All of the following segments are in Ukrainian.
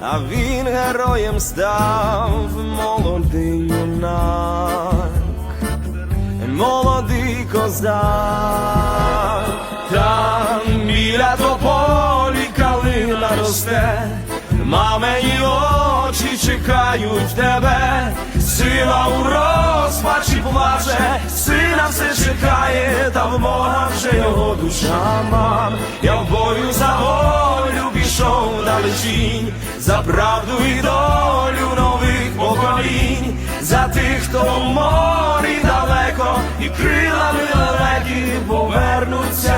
а він героєм став молодий юнак, молодий козак, там біля тополі калина росте, мамині очі чекають тебе, сила у розпачі плаче, сина все чекає, та в Бога вже його душа мам. Я в бою за пішов за правду і долю нових поколінь, за тих, хто в морі далеко, і крилами далекі повернуться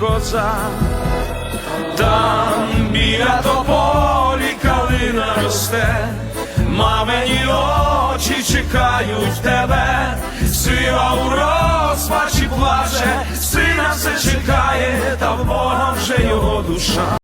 козак, там біля тополі калина росте, мамині очі чекають тебе, сила у розпачі плаче, сина все чекає, та в Бога вже його душа.